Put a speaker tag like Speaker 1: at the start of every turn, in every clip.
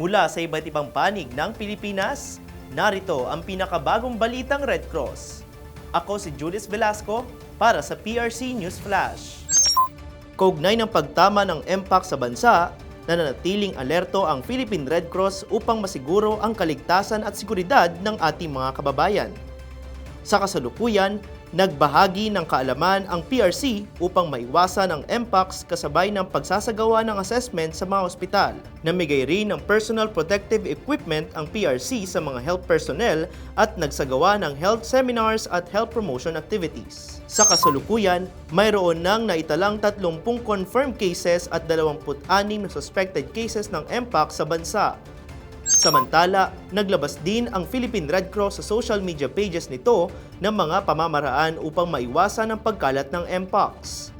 Speaker 1: Mula sa iba't ibang panig ng Pilipinas, narito ang pinakabagong balitang Red Cross. Ako si Julius Velasco para sa PRC News Flash. Kaugnay ng pagtama ng MPAC sa bansa, nananatiling alerto ang Philippine Red Cross upang masiguro ang kaligtasan at seguridad ng ating mga kababayan. Sa kasalukuyan, nagbahagi ng kaalaman ang PRC upang maiwasan ang MPACs kasabay ng pagsasagawa ng assessment sa mga ospital. Namigay rin ng personal protective equipment ang PRC sa mga health personnel at nagsagawa ng health seminars at health promotion activities. Sa kasalukuyan, mayroon nang naitalang 30 confirmed cases at 26 na suspected cases ng MPAC sa bansa. Samantala, naglabas din ang Philippine Red Cross sa social media pages nito ng mga pamamaraan upang maiwasan ang pagkalat ng Mpox.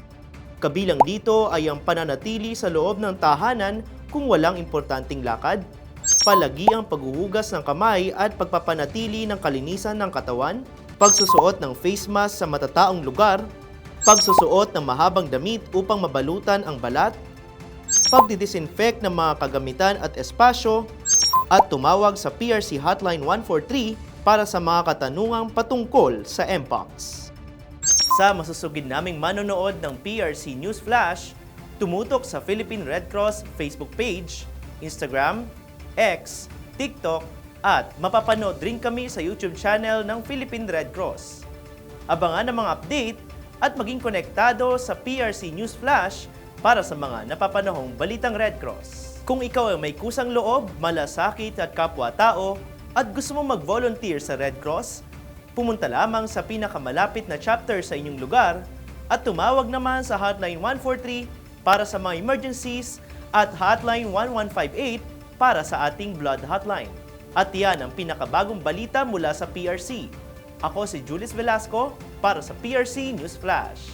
Speaker 1: Kabilang dito ay ang pananatili sa loob ng tahanan kung walang importanteng lakad, palagi ang paghuhugas ng kamay at pagpapanatili ng kalinisan ng katawan, pagsusuot ng face mask sa matataong lugar, pagsusuot ng mahabang damit upang mabalutan ang balat, pagdidisinfect ng mga kagamitan at espasyo, at tumawag sa PRC Hotline 143 para sa mga katanungang patungkol sa Mpox. Sa masusugid naming manonood ng PRC News Flash, tumutok sa Philippine Red Cross Facebook page, Instagram, X, TikTok, at mapapanood rin kami sa YouTube channel ng Philippine Red Cross. Abangan ang mga update at maging konektado sa PRC News Flash para sa mga napapanahong balitang Red Cross. Kung ikaw ay may kusang loob, malasakit at kapwa-tao at gusto mo mag-volunteer sa Red Cross, pumunta lamang sa pinakamalapit na chapter sa inyong lugar at tumawag naman sa Hotline 143 para sa mga emergencies at Hotline 1158 para sa ating Blood Hotline. At yan ang pinakabagong balita mula sa PRC. Ako si Julius Velasco para sa PRC News Flash.